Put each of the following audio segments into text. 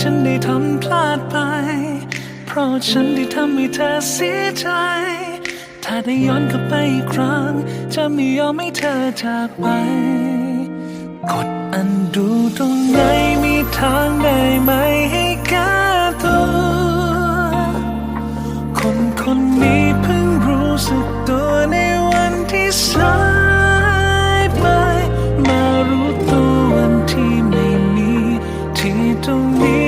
ฉันได้ทำพลาดไป เพราะฉันได้ทำให้เธอเสียใจ ถ้าได้ย้อนกลับไปอีกครั้ง จะไม่ยอมให้เธอจากไป กดอันดูตรงไหนมีทางได้ไหมให้แก้ตัว คนคนนี้เพิ่งรู้สึกตัวในวันที่สายไป มารู้ตัววันที่ไม่มีที่ตรงนี้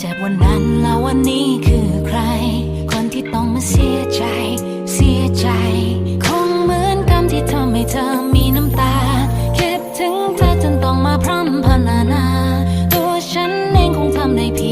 จากวันนั้นแล้ววันนี้คือใคร คนที่ต้องมาเสียใจ เสียใจ คงเหมือนกรรมที่ทำให้เธอมีน้ำตา คิดถึงเธอจนต้องมาพร่ำพรรณนา ตัวฉันเองคงทำได้เพียง